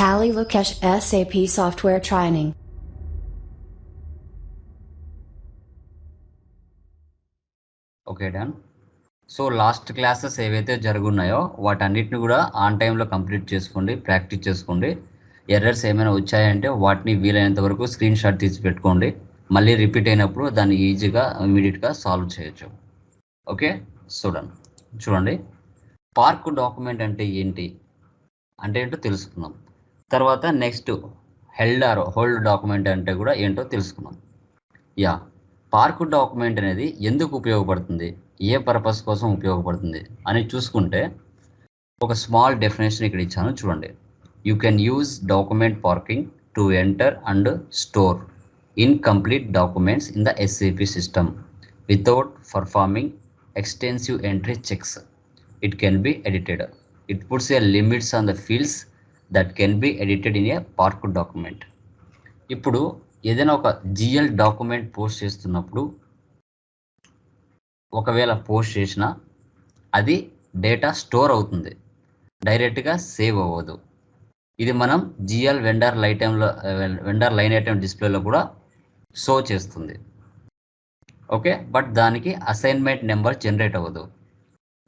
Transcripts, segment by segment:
Tally Lukesh SAP Software Training. Okay done so last classes ఏవైతే జరుగున్నాయో వాటన్నిటిని కూడా ఆన్ టైంలో కంప్లీట్ చేసుకోండి ప్రాక్టీస్ చేసుకోండి. ఎర్రర్స్ ఏమైనా వచ్చాయంటే వాటిని వీలైనంత వరకు స్క్రీన్ షాట్ తీసి పెట్టుకోండి. మళ్ళీ రిపీట్ అయినప్పుడు దాన్ని ఈజీగా ఇమీడియట్గా సాల్వ్ చేయొచ్చు. ఓకే చూడండి చూడండి. పార్క్ డాక్యుమెంట్ అంటే ఏంటి? అంటే ఏంటో తెలుసుకుందాం. తర్వాత నెక్స్ట్ హెల్డార్ హోల్డ్ డాక్యుమెంట్ అంటే కూడా ఏంటో తెలుసుకుందాం. యా పార్క్ డాక్యుమెంట్ అనేది ఎందుకు ఉపయోగపడుతుంది? ఏ పర్పస్ కోసం ఉపయోగపడుతుంది? అని చూసుకుంటే ఒక స్మాల్ డెఫినేషన్ ఇక్కడ ఇచ్చాను చూడండి. You can use document parking to enter and store incomplete documents in the SAP system without performing extensive entry checks it can be edited it puts a limits on the fields that can be edited in a park document ఇప్పుడు ఏదైనా ఒక GL document post చేస్తున్నప్పుడు ఒకవేళ post చేసినా అది data store అవుతుంది. డైరెక్ట్గా save అవ్వదు. ఇది మనం జిఎల్ వెండర్ లైటెంలో వెండర్ లైన్ ఐటమ్ డిస్ప్లేలో కూడా షో చేస్తుంది. ఓకే బట్ దానికి అసైన్మెంట్ నెంబర్ జనరేట్ అవ్వదు.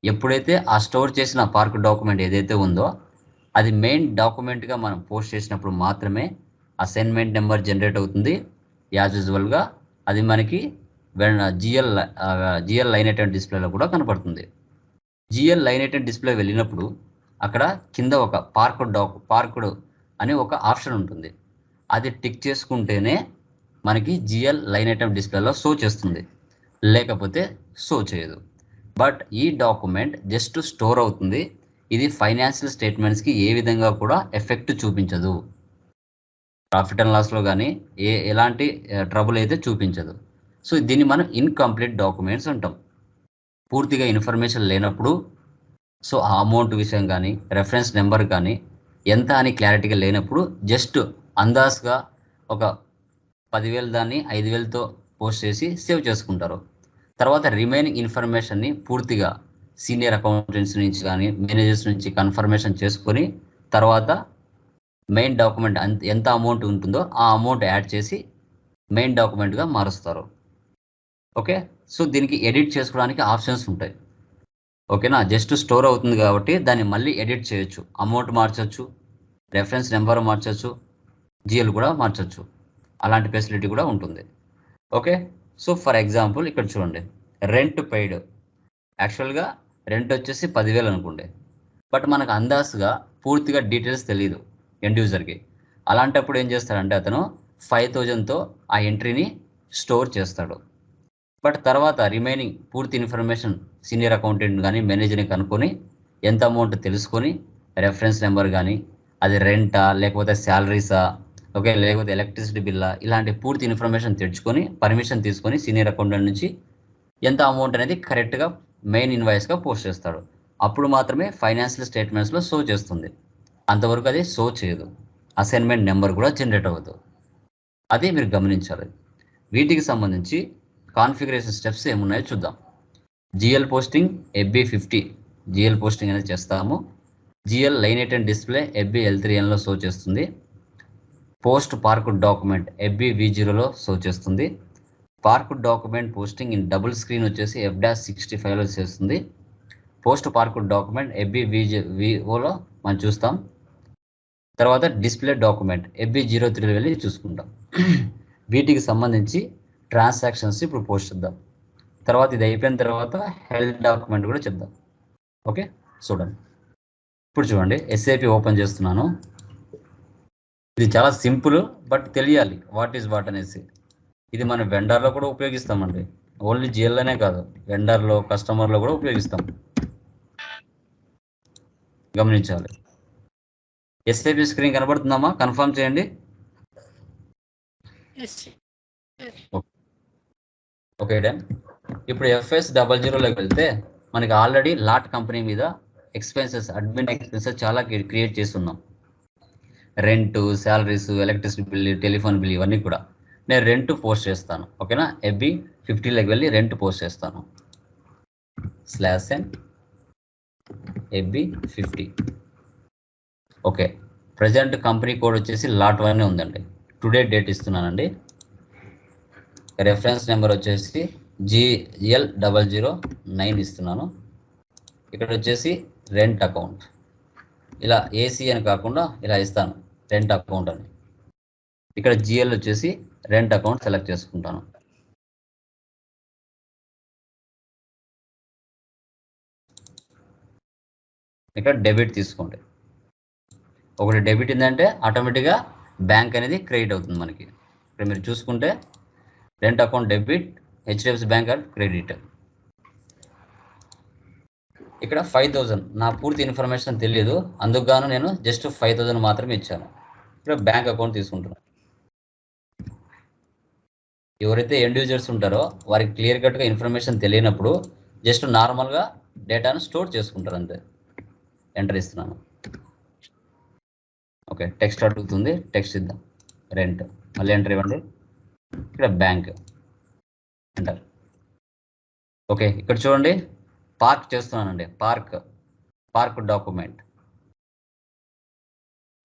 ఎప్పుడైతే ఆ స్టోర్ చేసిన పార్క్ డాక్యుమెంట్ ఏదైతే ఉందో అది మెయిన్ డాక్యుమెంట్గా మనం పోస్ట్ చేసినప్పుడు మాత్రమే అసైన్మెంట్ నెంబర్ జనరేట్ అవుతుంది. యాజ్ యూజువల్గా అది మనకి జిఎల్ జిఎల్ లైన్ ఐటెం డిస్ప్లేలో కూడా కనపడుతుంది. జిఎల్ లైన్ ఐటెం డిస్ప్లే వెళ్ళినప్పుడు అక్కడ కింద ఒక పార్కుడ్ డాక్ పార్కుడు అని ఒక ఆప్షన్ ఉంటుంది. అది టిక్ చేసుకుంటేనే మనకి జిఎల్ లైన్ ఐటెం డిస్ప్లేలో షో చేస్తుంది. లేకపోతే షో చేయదు. బట్ ఈ డాక్యుమెంట్ జస్ట్ స్టోర్ అవుతుంది. ఇది ఫైనాన్షియల్ స్టేట్మెంట్స్కి ఏ విధంగా కూడా ఎఫెక్ట్ చూపించదు. ప్రాఫిట్ అండ్ లాస్లో కానీ ఏ ఎలాంటి ట్రబుల్ అయితే చూపించదు. సో దీన్ని మనం ఇన్కంప్లీట్ డాక్యుమెంట్స్ అంటాం. పూర్తిగా ఇన్ఫర్మేషన్ లేనప్పుడు సో ఆ అమౌంట్ విషయం కానీ రెఫరెన్స్ నెంబర్ కానీ ఎంత అని క్లారిటీగా లేనప్పుడు జస్ట్ అందాజ్గా ఒక పదివేలు దాన్ని ఐదు వేలతో పోస్ట్ చేసి సేవ్ చేసుకుంటారు. తర్వాత రిమైనింగ్ ఇన్ఫర్మేషన్ని పూర్తిగా సీనియర్ అకౌంటెంట్స్ నుంచి కానీ మేనేజర్స్ నుంచి కన్ఫర్మేషన్ చేసుకొని తర్వాత మెయిన్ డాక్యుమెంట్ ఎంత అమౌంట్ ఉంటుందో ఆ అమౌంట్ యాడ్ చేసి మెయిన్ డాక్యుమెంట్గా మారుస్తారు. ఓకే? సో దీనికి ఎడిట్ చేసుకోవడానికి ఆప్షన్స్ ఉంటాయి. ఓకేనా? జస్ట్ స్టోర్ అవుతుంది కాబట్టి దాన్ని మళ్ళీ ఎడిట్ చేయొచ్చు. అమౌంట్ మార్చచ్చు రెఫరెన్స్ నెంబర్ మార్చొచ్చు జిఎల్ కూడా మార్చవచ్చు అలాంటి ఫెసిలిటీ కూడా ఉంటుంది. ఓకే? సో ఫర్ ఎగ్జాంపుల్ ఇక్కడ చూడండి. Rent paid. యాక్చువల్గా రెంట్ వచ్చేసి పదివేలు అనుకుండే. బట్ మనకు అందాజుగా పూర్తిగా డీటెయిల్స్ తెలియదు ఎండ్ యూజర్కి అలాంటప్పుడు ఏం చేస్తాడంటే అతను ఫైవ్ థౌజండ్తో ఆ ఎంట్రీని స్టోర్ చేస్తాడు. బట్ తర్వాత రిమైనింగ్ పూర్తి ఇన్ఫర్మేషన్ సీనియర్ అకౌంటెంట్ కానీ మేనేజర్ని కనుక్కొని ఎంత అమౌంట్ తెలుసుకొని రెఫరెన్స్ నెంబర్ కానీ అది రెంటా లేకపోతే శాలరీసా ఓకే లేకపోతే ఎలక్ట్రిసిటీ బిల్లా ఇలాంటి పూర్తి ఇన్ఫర్మేషన్ తెచ్చుకొని పర్మిషన్ తీసుకొని సీనియర్ అకౌంటెంట్ నుంచి ఎంత అమౌంట్ అనేది కరెక్ట్గా మెయిన్ ఇన్వాయిస్గా పోస్ట్ చేస్తాడు. అప్పుడు మాత్రమే ఫైనాన్షియల్ స్టేట్మెంట్స్లో షో చేస్తుంది. అంతవరకు అది షో చేయదు. అసైన్మెంట్ నెంబర్ కూడా జనరేట్ అవ్వదు. అది మీరు గమనించాలి. వీటికి సంబంధించి కాన్ఫిగరేషన్ స్టెప్స్ ఏమున్నాయో చూద్దాం. GL posting FB fifty GL posting అనేది చేస్తాము. GL line item and display FB L three ఎన్లో show చేస్తుంది. Post park document FB V జీరోలో షో చేస్తుంది. Park document posting in double screen వచ్చేసి ఎఫ్ డాష్ సిక్స్టీ ఫైవ్లో చేస్తుంది. పోస్ట్ పార్క్ డాక్యుమెంట్ ఎఫ్బి విజి విఓలో మనం చూస్తాం. తర్వాత డిస్ప్లే డాక్యుమెంట్ ఎఫ్బి జీరో త్రీలో వెళ్ళి చూసుకుంటాం. వీటికి సంబంధించి ట్రాన్సాక్షన్స్ ఇప్పుడు పోస్ట్ చేద్దాం. తర్వాత ఇది అయిపోయిన తర్వాత హెల్త్ డాక్యుమెంట్ కూడా చెప్దాం. ఓకే? చూడండి. ఇప్పుడు చూడండి ఎస్ఏపి ఓపెన్ చేస్తున్నాను. ఇది చాలా సింపుల్ బట్ తెలియాలి. వాట్ ఈజ్ వాట్ అనేసి. ఇది మనం వెండర్లో కూడా ఉపయోగిస్తామండి. ఓన్లీ జిఎల్లోనే కాదు వెండర్లో కస్టమర్లో కూడా ఉపయోగిస్తాం. గమనించాలి. ఎస్ఏపి స్క్రీన్ కనబడుతుందమ్మా? కన్ఫర్మ్ చేయండి. ఓకే డన్ ఇప్పుడు ఎఫ్ఎస్ డబల్ జీరోలోకి వెళ్తే మనకి ఆల్రెడీ లాట్ కంపెనీ మీద ఎక్స్పెన్సెస్ అడ్మిన్ ఎక్స్పెన్సెస్ చాలా క్రియేట్ చేస్తున్నాం. Rent salaries electricity bill telephone bill ఇవన్నీ కూడా. నేను రెంట్ పోస్ట్ చేస్తాను. ఓకేనా? ఎఫ్బి ఫిఫ్టీలోకి వెళ్ళి రెంట్ పోస్ట్ చేస్తాను. Slash N FB fifty. Okay. Present company code వచ్చేసి లాట్ వన్ ఉందండి. టుడే డేట్ ఇస్తున్నానండి. రెఫరెన్స్ నెంబర్ వచ్చేసి జిఎల్ డబల్ జీరో నైన్ ఇస్తున్నాను. ఇక్కడ వచ్చేసి రెంట్ అకౌంట్ ఇలా ఏసీ అని కాకుండా ఇలా ఇస్తాను. రెంట్ అకౌంట్ అని. ఇక్కడ జిఎల్ వచ్చేసి రెంట్ అకౌంట్ సెలెక్ట్ చేసుకుంటాను. ఇక్కడ డెబిట్ తీసుకోండి. ఒకటి డెబిట్ ఏంటంటే ఆటోమేటిక్గా బ్యాంక్ అనేది క్రెడిట్ అవుతుంది మనకి. ఇక్కడ మీరు చూసుకుంటే rent account debit HDFC bank card credit ఇక్కడ ఫైవ్ థౌజండ్ నా పూర్తి ఇన్ఫర్మేషన్ తెలియదు. అందుకు గాను నేను జస్ట్ ఫైవ్ థౌజండ్ మాత్రమే ఇచ్చాను. ఇక్కడ బ్యాంక్ అకౌంట్ తీసుకుంటున్నాను. ఎవరైతే ఎండ్ యూజర్స్ ఉంటారో వారికి క్లియర్ కట్గా ఇన్ఫర్మేషన్ తెలియనప్పుడు జస్ట్ నార్మల్గా డేటాను స్టోర్ చేసుకుంటారు అంతే. ఎంటర్ ఇస్తున్నాను ఓకే టెక్స్ట్ అడుగుతుంది. టెక్స్ట్ ఇద్దాం. రెంట్ మళ్ళీ ఎంటర్ ఇవ్వండి. ఇక్కడ బ్యాంక్ ఎంటర్ ఓకే ఇక్కడ చూడండి. పార్క్ చేస్తున్నానండి. పార్క్ పార్క్ డాక్యుమెంట్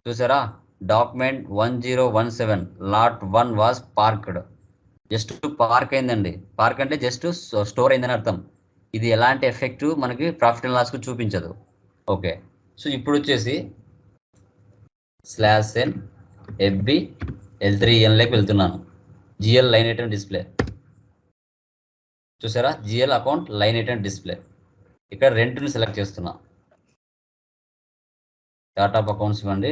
చూసారా? Document one zero one seven lot one was parked just park అయిందండి. పార్క్ అంటే జస్ట్ స్టోర్ అయిందని అర్థం. ఇది ఎలాంటి ఎఫెక్ట్ మనకి ప్రాఫిట్ అండ్ లాస్కు చూపించదు. ఓకే. సో ఇప్పుడు వచ్చేసి slash N FB L three ఎన్లోకి వెళ్తున్నాను. GL line item display. చూసారా? GL account line item display. ఇక్కడ రెంట్ని సెలెక్ట్ చేస్తున్నా. టాటాప్ అకౌంట్స్ ఇవ్వండి.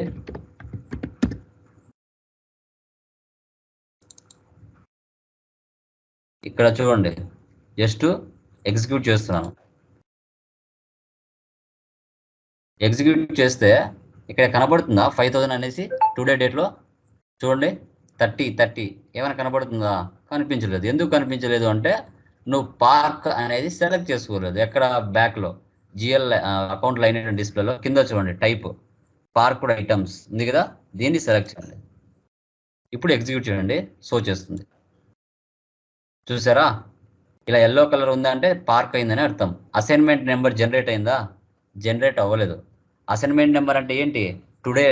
ఇక్కడ చూడండి. జస్ట్ ఎగ్జిక్యూట్ చేస్తున్నాను. ఎగ్జిక్యూట్ చేస్తే ఇక్కడ కనబడుతుందా? ఫైవ్ థౌసండ్ అనేసి టుడే డేట్లో చూడండి. థర్టీ థర్టీ ఏమైనా కనబడుతుందా? కనిపించలేదు. ఎందుకు కనిపించలేదు అంటే నువ్వు పార్క్ అనేది సెలెక్ట్ చేసుకోలేదు. ఎక్కడ? బ్యాక్లో జిఎల్ అకౌంట్ లైన్ డిస్ప్లేలో కింద చూడండి. టైప్ పార్క్డ్ ఐటమ్స్ ఉంది కదా? దీన్ని సెలెక్ట్ చేయండి. ఇప్పుడు ఎగ్జిక్యూట్ చేయండి. సో చేస్తుంది. చూసారా? ఇలా ఎల్లో కలర్ ఉందా అంటే పార్క్ అయిందని అర్థం. అసైన్మెంట్ నెంబర్ జనరేట్ అయిందా? జనరేట్ అవ్వలేదు. అసైన్మెంట్ నెంబర్ అంటే ఏంటి? టుడే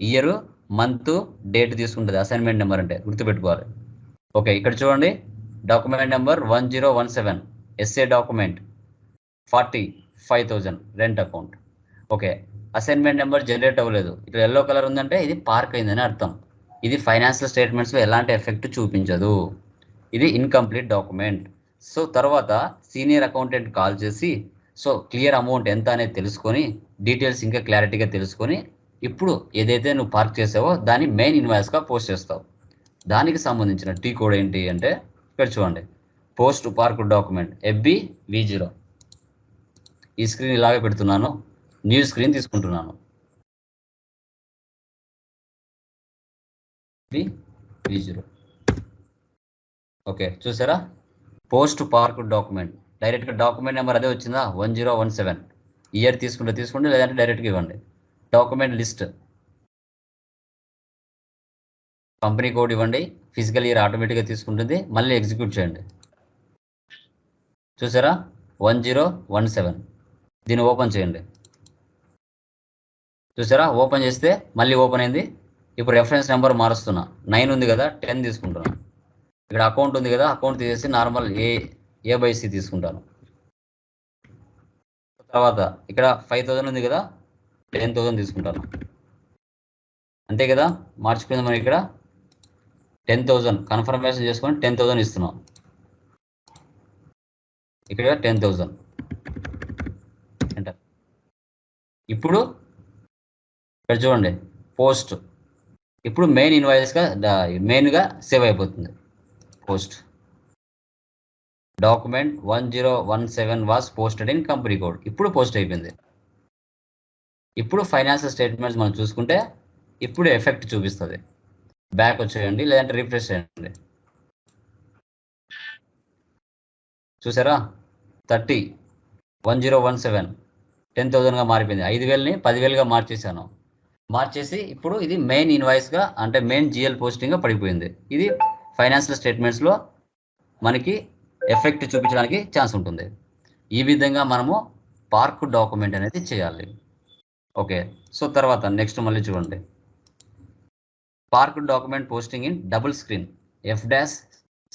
ఇయర్ మంత్ డేట్ తీసుకుంటుంది. అసైన్మెంట్ నెంబర్ అంటే గుర్తుపెట్టుకోవాలి. ఓకే ఇక్కడ చూడండి. Document number one zero one seven SA document forty five thousand rent account okay assignment number generate అవ్వలేదు. ఇక్కడ ఎల్లో కలర్ ఉందంటే ఇది పార్క్ అయిందని అర్థం. ఇది ఫైనాన్షియల్ స్టేట్మెంట్స్లో ఎలాంటి ఎఫెక్ట్ చూపించదు. ఇది ఇన్కంప్లీట్ డాక్యుమెంట్ సో తర్వాత సీనియర్ అకౌంటెంట్ కాల్ చేసి సో క్లియర్ అమౌంట్ ఎంత అనేది తెలుసుకొని డీటెయిల్స్ ఇంకా క్లారిటీగా తెలుసుకొని ఇప్పుడు ఏదైతే నువ్వు పార్క్ చేసావో దాన్ని మెయిన్ ఇన్వాయిస్గా పోస్ట్ చేస్తావు. దానికి సంబంధించిన టీ కోడ్ ఏంటి అంటే ఇక్కడ చూడండి. Post park document FB V zero ఈ స్క్రీన్ ఇలాగే పెడుతున్నాను. న్యూ స్క్రీన్ తీసుకుంటున్నాను. వి జీరో ఓకే చూసారా? Post park document. డైరెక్ట్గా డాక్యుమెంట్ నెంబర్ అదే వచ్చిందా? One zero one seven. Year తీసుకుంటే తీసుకోండి లేదంటే డైరెక్ట్గా ఇవ్వండి. Document list. కంపెనీ కోడ్ ఇవ్వండి ఫిజికల్ ఇయర్ ఆటోమేటిక్గా తీసుకుంటుంది మళ్ళీ ఎగ్జిక్యూట్ చేయండి. చూసారా? One zero one seven. దీన్ని ఓపెన్ చేయండి. చూసారా? ఓపెన్ చేస్తే మళ్ళీ ఓపెన్ అయింది. ఇప్పుడు రెఫరెన్స్ నెంబర్ మారుస్తున్నా. నైన్ ఉంది కదా టెన్ తీసుకుంటున్నాను ఇక్కడ అకౌంట్ ఉంది కదా అకౌంట్ తీసేసి normal A A by C తీసుకుంటాను. తర్వాత ఇక్కడ ఫైవ్ థౌసండ్ ఉంది కదా టెన్ థౌసండ్ తీసుకుంటాను. అంతే కదా మార్చుకుంది మనం ఇక్కడ. టెన్ థౌసండ్ కన్ఫర్మేషన్ చేసుకొని టెన్ థౌసండ్ ఇస్తున్నాం. ఇక్కడ టెన్ థౌసండ్ ఎంటర్ ఇప్పుడు ఇక్కడ చూడండి పోస్ట్ ఇప్పుడు మెయిన్ ఇన్వాయిస్గా మెయిన్గా సేవ్ అయిపోతుంది. Post. Document one zero one seven was posted in company code ఇప్పుడు పోస్ట్ అయిపోయింది. ఇప్పుడు ఫైనాన్షియల్ స్టేట్మెంట్స్ మనం చూసుకుంటే ఇప్పుడు ఎఫెక్ట్ చూపిస్తుంది. బ్యాక్ వచ్చేయండి లేదంటే రిఫ్రెష్ చేయండి. చూసారా? Thirty one zero one seven ten థౌజండ్గా మారిపోయింది. ఐదు వేలని పదివేలుగా మార్చేసాను మార్చేసి ఇప్పుడు ఇది మెయిన్ ఇన్వాయిస్గా అంటే మెయిన్ జిఎల్ పోస్టింగ్గా పడిపోయింది. ఇది ఫైనాన్షియల్ స్టేట్మెంట్స్లో మనకి ఎఫెక్ట్ చూపించడానికి ఛాన్స్ ఉంటుంది. ఈ విధంగా మనము పార్క్ డాక్యుమెంట్ అనేది చేయాలి. ఓకే సో తర్వాత నెక్స్ట్ మళ్ళీ చూడండి. Park document posting in double screen F dash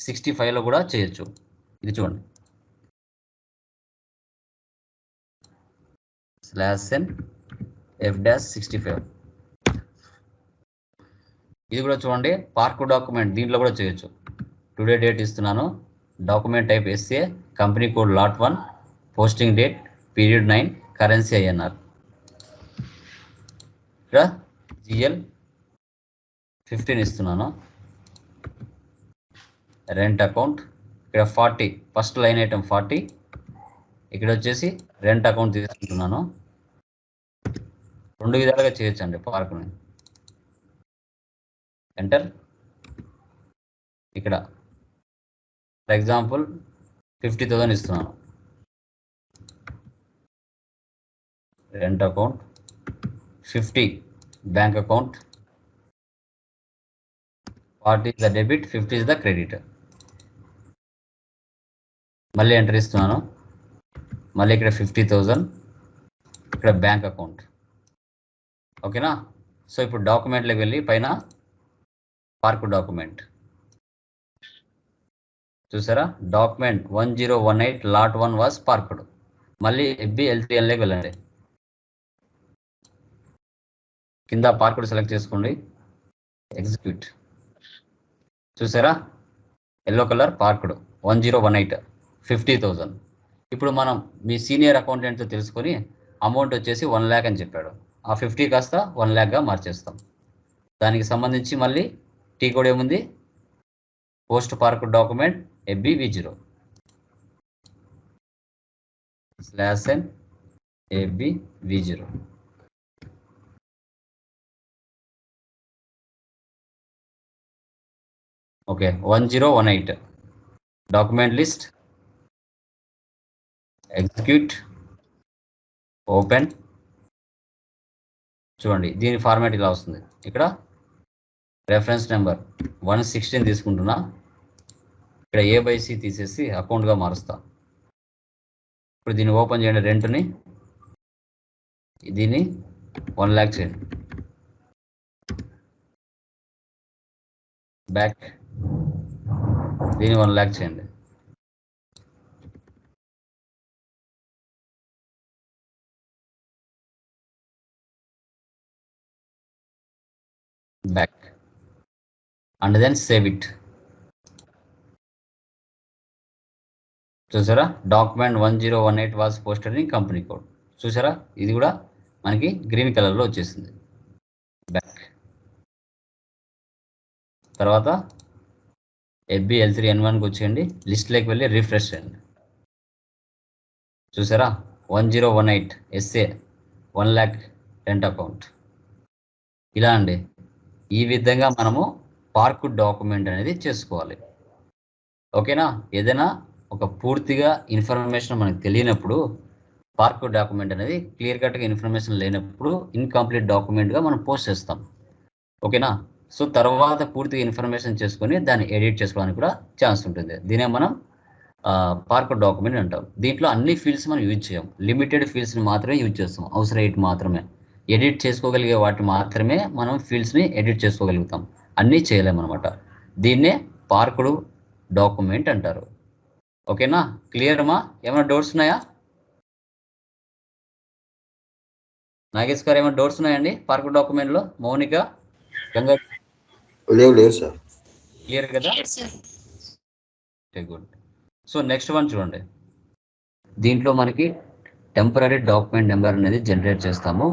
sixty ఫైవ్లో కూడా చేయొచ్చు. ఇది చూడండి. Slash N F dash sixty five. ఇది కూడా చూడండి పార్క్ డాక్యుమెంట్ దీంట్లో కూడా చేయొచ్చు. టుడే డేట్ ఇస్తున్నాను. Document type SA company code lot one posting date period nine currency INR ఇక్కడ జిఎల్ ఫిఫ్టీన్ ఇస్తున్నాను. రెంట్ అకౌంట్ ఇక్కడ forty first line item forty ఇక్కడ వచ్చేసి రెంట్ అకౌంట్ తీసుకుంటున్నాను. రెండు విధాలుగా చేయొచ్చు అండి ఎంటర్ ఇక్కడ. ఫర్ ఎగ్జాంపుల్ ఫిఫ్టీ థౌసండ్ ఇస్తున్నాను. Rent account fifty bank account forty is the debit fifty is the credit మళ్ళీ ఎంటర్ ఇస్తున్నాను. మళ్ళీ ఇక్కడ ఫిఫ్టీ థౌజండ్ ఇక్కడ బ్యాంక్ అకౌంట్ ఓకేనా సో ఇప్పుడు డాక్యుమెంట్లోకి వెళ్ళి పైన పార్క్ డాక్యుమెంట్. చూసారా? Document one zero one eight lot one was parked మళ్ళీ ఎఫ్బి వెళ్ళండి. కింద పార్కుడు సెలెక్ట్ చేసుకోండి. ఎగ్జిక్యూట్ చూసారా? Yellow colour parked one zero one eight fifty thousand ఇప్పుడు మనం మీ సీనియర్ అకౌంటెంట్తో తెలుసుకొని అమౌంట్ వచ్చేసి వన్ ల్యాక్ అని చెప్పాడు. ఆ ఫిఫ్టీ కాస్త వన్ ల్యాక్గా మార్చేస్తాం. దానికి సంబంధించి మళ్ళీ టీ కోడ్ ఏముంది? Post park document FB zero. Slash N AB zero. Okay one zero one eight. Document list. Execute. Open. చూడండి దీని ఫార్మాట్ ఇలా వస్తుంది. ఇక్కడ రెఫరెన్స్ నెంబర్ వన్ సిక్స్టీన్ తీసుకుంటున్నా. ఇక్కడ ఏ బై సి తీసేసి అకౌంట్గా మారుస్తా. ఇప్పుడు దీన్ని ఓపెన్ చేయండి రెంట్ని. దీన్ని వన్ ల్యాక్ చేయండి. బ్యాక్ దీన్ని వన్ ల్యాక్ చేయండి. Back and then save it చూసారా? Document one zero one eight was posted in company code చూసారా? ఇది కూడా మనకి గ్రీన్ కలర్లో వచ్చేసింది. బ్యాక్ తర్వాత ఎఫ్బి ఎల్ త్రీ ఎన్ వన్కి వచ్చేయండి. లిస్ట్లోకి వెళ్ళి రిఫ్రెష్ చేయండి. చూసారా? One zero one eight SA one lakh rent account ఇలా అండి. ఈ విధంగా మనము పార్క్ డాక్యుమెంట్ అనేది చేసుకోవాలి. ఓకేనా? ఏదైనా ఒక పూర్తిగా ఇన్ఫర్మేషన్ మనకు తెలియనప్పుడు పార్క్ డాక్యుమెంట్ అనేది క్లియర్ కట్గా ఇన్ఫర్మేషన్ లేనప్పుడు ఇన్కంప్లీట్ డాక్యుమెంట్గా మనం పోస్ట్ చేస్తాం. ఓకేనా? సో తర్వాత పూర్తిగా ఇన్ఫర్మేషన్ చేసుకొని దాన్ని ఎడిట్ చేసుకోవడానికి కూడా ఛాన్స్ ఉంటుంది. దీనే మనం పార్క్ డాక్యుమెంట్ అంటాం. దీంట్లో అన్ని ఫీల్డ్స్ మనం యూజ్ చేయం. లిమిటెడ్ ఫీల్డ్స్ని మాత్రమే యూజ్ చేస్తాం. అవసరం ఎయిట్ మాత్రమే. ఎడిట్ చేసుకోగలిగే వాటిని మాత్రమే మనం ఫీల్డ్స్ని ఎడిట్ చేసుకోగలుగుతాం. అన్నీ చేయలేము అనమాట దీన్నే పార్కుడు డాక్యుమెంట్ అంటారు. ఓకేనా? క్లియర్ అమ్మా ఏమైనా డౌట్స్ ఉన్నాయా? నాగేష్ గారు ఏమైనా డౌట్స్ ఉన్నాయండి పార్క్ డాక్యుమెంట్లో? మౌనిక? గంగా? లేవు లేవు సార్. క్లియర్ కదా? గుడ్. సో నెక్స్ట్ వన్ చూడండి. దీంట్లో మనకి టెంపరీ డాక్యుమెంట్ నెంబర్ అనేది జనరేట్ చేస్తాము.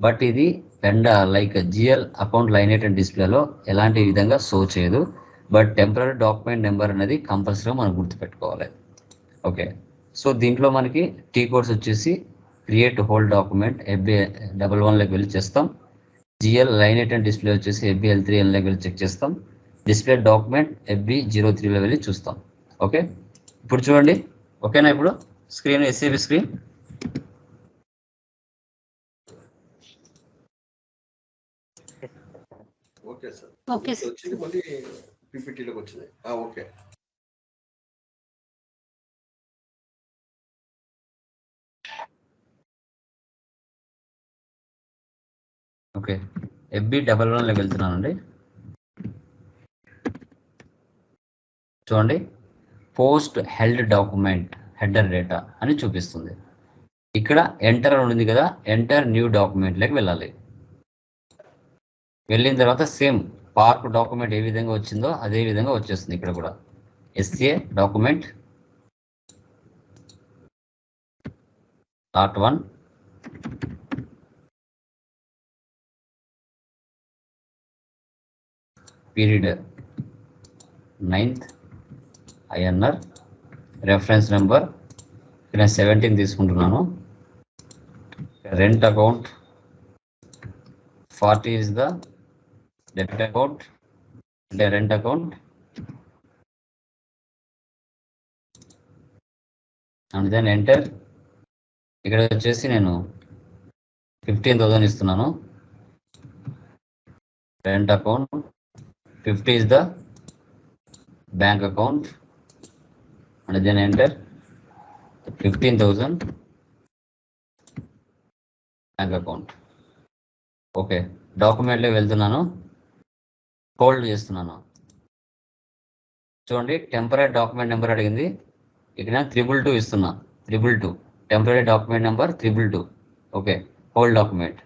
బట్ ఇది పెండ like GL account line and డిస్ప్లేలో ఎలాంటి విధంగా షో చేయదు. బట్ టెంపరీ డాక్యుమెంట్ నెంబర్ అనేది కంపల్సరీగా మనం గుర్తుపెట్టుకోవాలి. ఓకే. సో దీంట్లో మనకి టీ కోడ్స్ వచ్చేసి create hold document FB double వన్లోకి వెళ్ళి చేస్తాం. జిఎల్ లైన్ ఐటెన్ డిస్ప్లే వచ్చేసి ఎఫ్బి ఎల్ త్రీ ఎన్లోకి వెళ్ళి చెక్ చేస్తాం. డిస్ప్లే డాక్యుమెంట్ ఎఫ్బి జీరో త్రీలో వెళ్ళి చూస్తాం. ఓకే. ఇప్పుడు చూడండి. ఓకేనా ఇప్పుడు? Screen SAB screen. Okay sir. Okay sir. వచ్చింది మళ్ళీ పీపీటీలోకి వచ్చింది. ఆ, ఓకే. ఓకే. ఎఫ్బి డబల్ వన్లోకి వెళ్తున్నానండి చూడండి. Post held document header data అని చూపిస్తుంది. ఇక్కడ ఎంటర్ ఉంది కదా ఎంటర్ న్యూ డాక్యుమెంట్లోకి వెళ్ళాలి. వెళ్ళిన తర్వాత సేమ్ పార్క్ డాక్యుమెంట్ ఏ విధంగా వచ్చిందో అదే విధంగా వచ్చేస్తుంది ఇక్కడ కూడా. SA document. Part one period ninth INR reference number నేను సెవెంటీన్ తీసుకుంటున్నాను. Rent account forty is the debit account అంటే rent account and then enter ఇక్కడ వచ్చేసి నేను ఫిఫ్టీన్ థౌసండ్ ఇస్తున్నాను. Rent account fifty is the bank account and then enter fifteen thousand bank account okay డాక్యుమెంట్లో వెళ్తున్నాను. Hold చేస్తున్నాను. చూడండి temporary document number అడిగింది. ఇక్కడ త్రిబుల్ టూ ఇస్తున్నా. Triple two temporary document number triple two okay hold document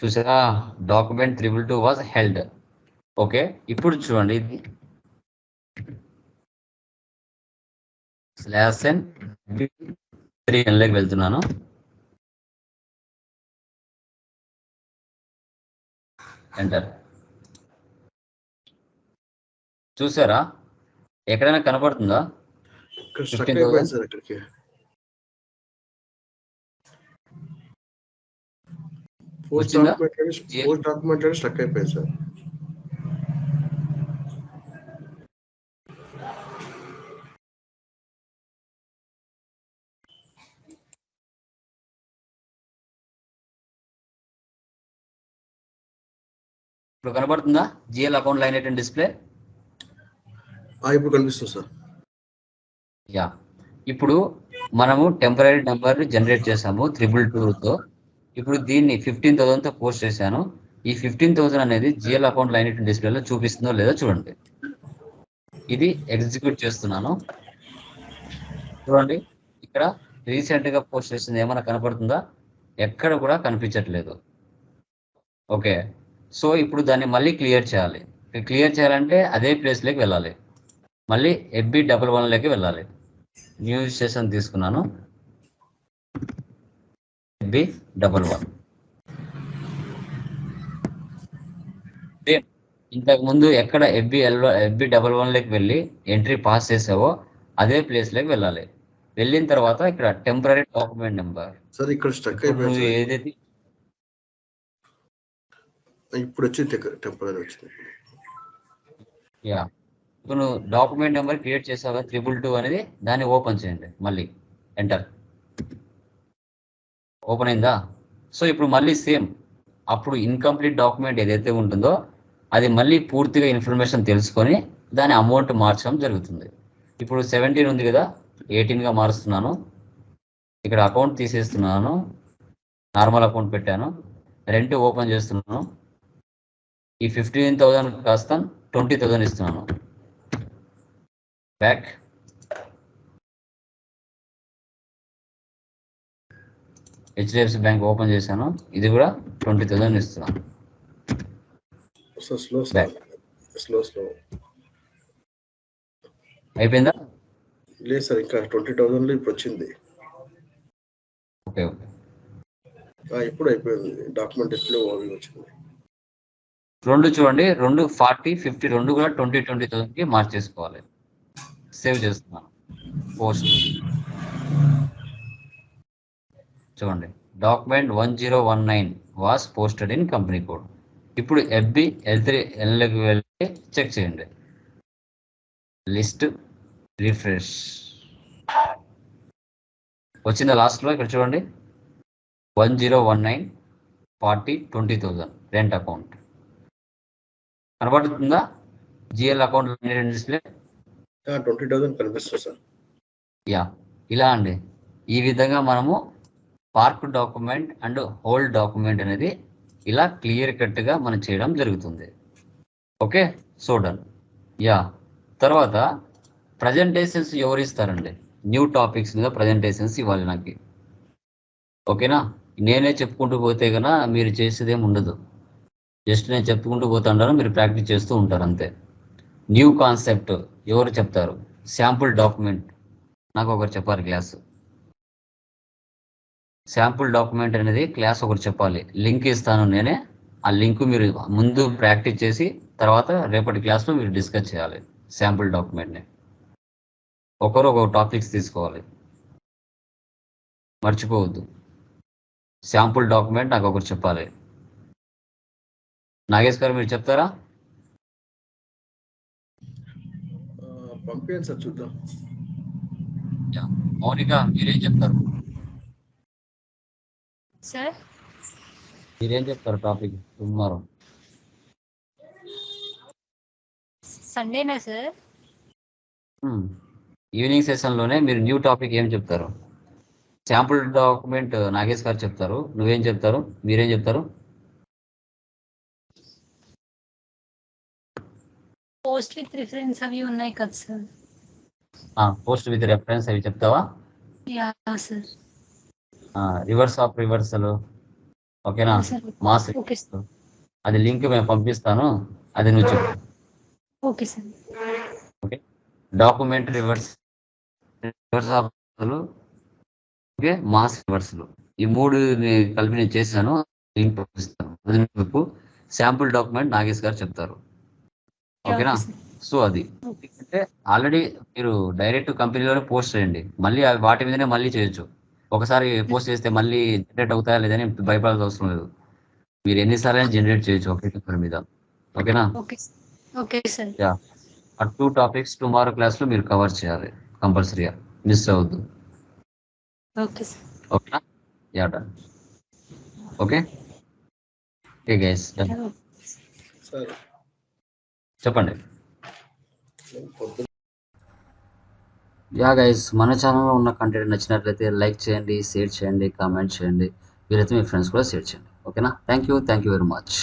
చూసారా? Document triple two was held okay ఇప్పుడు చూడండి ఇది. స్లాష్ ఎన్ త్రీ ఎన్లోకి వెళ్తున్నాను. ఎంటర్ చూసారా? ఎక్కడైనా కనపడుతుందా? ఇక్కడ స్ట్రక్ 15,000? అయిపోయింది సార్ ఇక్కడికి. పోస్ట్ వచ్చిందా? డాక్యుమెంట్ ఏ- పోస్ట్ డాక్యుమెంట్ స్ట్రక్ అయిపోయింది సార్. ఇప్పుడు కనపడుతుందా GL account line item display ఇప్పుడు కనిపిస్తుంది సార్. యా. ఇప్పుడు మనము టెంపరీ నెంబర్ జనరేట్ చేసాము త్రిబుల్ టూతో ఇప్పుడు దీన్ని ఫిఫ్టీన్ థౌసండ్తో పోస్ట్ చేశాను. ఈ ఫిఫ్టీన్ థౌసండ్ అనేది జిఎల్ అకౌంట్ లైన్ ఐటెన్ డిస్ప్లేలో చూపిస్తుందో లేదో చూడండి. ఇది ఎగ్జిక్యూట్ చేస్తున్నాను. చూడండి ఇక్కడ రీసెంట్గా పోస్ట్ చేసింది ఏమైనా కనపడుతుందా? ఎక్కడ కూడా కనిపించట్లేదు. ఓకే. సో ఇప్పుడు దాన్ని మళ్ళీ క్లియర్ చేయాలి. క్లియర్ చేయాలంటే అదే ప్లేస్లోకి వెళ్ళాలి. మళ్ళీ ఎఫ్బి డబల్ వన్లోకి వెళ్ళాలి. న్యూ స్టేషన్ తీసుకున్నాను. ఎఫ్బి డబల్ వన్ ఇంతకు ముందు ఎక్కడ ఎఫ్బి ఎల్ ఎఫ్బి డబల్ వన్లోకి వెళ్ళి ఎంట్రీ పాస్ చేసావో అదే ప్లేస్లోకి వెళ్ళాలి. వెళ్ళిన తర్వాత ఇక్కడ టెంపరీ డాక్యుమెంట్ నెంబర్ సార్ ఇక్కడ స్ట్రక్ నువ్వు అయిపోయింది ఏదైతే ఇప్పుడు వచ్చింది టెంపరీ వచ్చింది యా ఇప్పుడు నువ్వు డాక్యుమెంట్ నెంబర్ క్రియేట్ చేసావు త్రిబుల్ టూ అనేది దాన్ని ఓపెన్ చేయండి మళ్ళీ ఎంటర్ ఓపెన్ అయిందా సో ఇప్పుడు మళ్ళీ సేమ్ అప్పుడు ఇన్కంప్లీట్ డాక్యుమెంట్ ఏదైతే ఉంటుందో అది మళ్ళీ పూర్తిగా ఇన్ఫర్మేషన్ తెలుసుకొని దాని అమౌంట్ మార్చడం జరుగుతుంది ఇప్పుడు సెవెంటీన్ ఉంది కదా ఎయిటీన్గా మారుస్తున్నాను ఇక్కడ అకౌంట్ తీసేస్తున్నాను నార్మల్ అకౌంట్ పెట్టాను రెంట్ ఓపెన్ చేస్తున్నాను ఈ ఫిఫ్టీన్ థౌసండ్ కాస్త ట్వంటీ థౌసండ్ ఇస్తున్నాను. బ్యాక్ హెచ్డిఎఫ్సి బ్యాంక్ ఓపెన్ చేశాను. ఇది కూడా ట్వంటీ థౌసండ్ ఇస్తున్నాను అయిపోయిందా? లేదు సార్ ఇంకా ట్వంటీ థౌసండ్లో ఇప్పుడు వచ్చింది ఓకే ఓకే. ఆ, ఇప్పుడు అయిపోయింది డాక్యుమెంట్ అవి వచ్చింది. రెండు చూడండి రెండు ఫార్టీ ఫిఫ్టీ రెండు కూడా ట్వంటీ ట్వంటీ థౌసండ్కి మార్చేసుకోవాలి సేవ్ చేస్తున్నాను. పోస్ట్. చూడండి document one zero one nine was posted in company code. ఇప్పుడు ఎఫ్బి ఎల్ త్రీ ఎల్లోకి వెళ్ళి చెక్ చేయండి. List refresh. వచ్చిన లాస్ట్లో? ఇక్కడ చూడండి. One zero one nine forty twenty thousand rent account. కనబడుతుందా? GL account display twenty thousand కనిపిస్తుంది సార్. యా ఇలా అండి. ఈ విధంగా మనము park document and hold document అనేది ఇలా క్లియర్ కట్గా మనం చేయడం జరుగుతుంది. Okay so done. యా తర్వాత ప్రజెంటేషన్స్ ఎవరు ఇస్తారండి? న్యూ టాపిక్స్ మీద ప్రజెంటేషన్స్ ఇవ్వాలి నాకు. ఓకేనా? నేనే చెప్పుకుంటూ పోతే కన్నా మీరు చేసేదేం ఉండదు. జస్ట్ నేను చెప్పుకుంటూ పోతుంటాను మీరు ప్రాక్టీస్ చేస్తూ ఉంటారు అంతే. న్యూ కాన్సెప్ట్ ఎవరు చెప్తారు? శాంపుల్ డాక్యుమెంట్ నాకు ఒకరు చెప్పాలి క్లాస్ శాంపుల్ డాక్యుమెంట్ అనేది క్లాస్ ఒకరు చెప్పాలి. లింక్ ఇస్తాను నేనే ఆ లింక్ మీరు ముందు ప్రాక్టీస్ చేసి తర్వాత రేపటి క్లాస్లో మీరు డిస్కస్ చేయాలి శాంపుల్ డాక్యుమెంట్ని ఒకరు ఒక టాపిక్స్ తీసుకోవాలి. మర్చిపోవద్దు. శాంపుల్ డాక్యుమెంట్ నాకు ఒకరు చెప్పాలి. నాగేష్ గారు మీరు చెప్తారా? పంపించండి సార్ చూద్దాం. మౌనిక మీరేం చెప్తారు? సార్? మీరేం చెప్తారు టాపిక్ టుమారో? సండేనా సార్? ఈవినింగ్ సెషన్లోనే మీరు న్యూ టాపిక్ ఏం చెప్తారు? శాంపుల్ డాక్యుమెంట్ నాగేష్ గారు చెప్తారు. నువ్వేం చెప్తారు? మీరేం చెప్తారు? పోస్ట్ విత్ రిఫరెన్స్ అవి ఉన్నాయి కదా సార్. పోస్ట్ విత్ రెఫరెన్స్ అవి చెప్తావా? సార్. Reverse of reversal. ఓకేనా? మాస్ ఓకే అది లింక్ మేము పంపిస్తాను. అది నువ్వు చెప్పు. Okay sir. Document reverse. Reverse of okay? Mass reversal. ఈ మూడు కలిపి నేను చేశాను. లింక్ పంపిస్తాను. అది మీకు శాంపుల్ డాక్యుమెంట్ నాగేష్ గారు చెప్తారు. ఓకేనా? సో అది. అంటే ఆల్రెడీ మీరు డైరెక్ట్ కంపెనీలోనే పోస్ట్ చేయండి. మళ్ళీ అవి వాటి మీదనే మళ్ళీ చేయొచ్చు. ఒకసారి పోస్ట్ చేస్తే మళ్ళీ జనరేట్ అవుతాయా లేదని భయపడాల్సిన అవసరం లేదు. మీరు ఎన్నిసార్లు జనరేట్ చేయొచ్చు ఒకే కంపెనీ మీద. ఓకేనా? ఓకే. Okay sir. యా. ఆ టూ టాపిక్స్ టుమారో క్లాస్లో మీరు కవర్ చేయాలి. కంపల్సరీగా. మిస్ అవ్వద్దు. Okay sir. ఓకేనా? Yeah done. Okay? Okay guys done. చెప్పండి. యా గైస్ మన ఛానల్లో ఉన్న కంటెంట్ నచ్చినట్లయితే లైక్ చేయండి షేర్ చేయండి కామెంట్ చేయండి. వీలైతే మీ ఫ్రెండ్స్ కూడా షేర్ చేయండి. ఓకేనా thank you thank you very much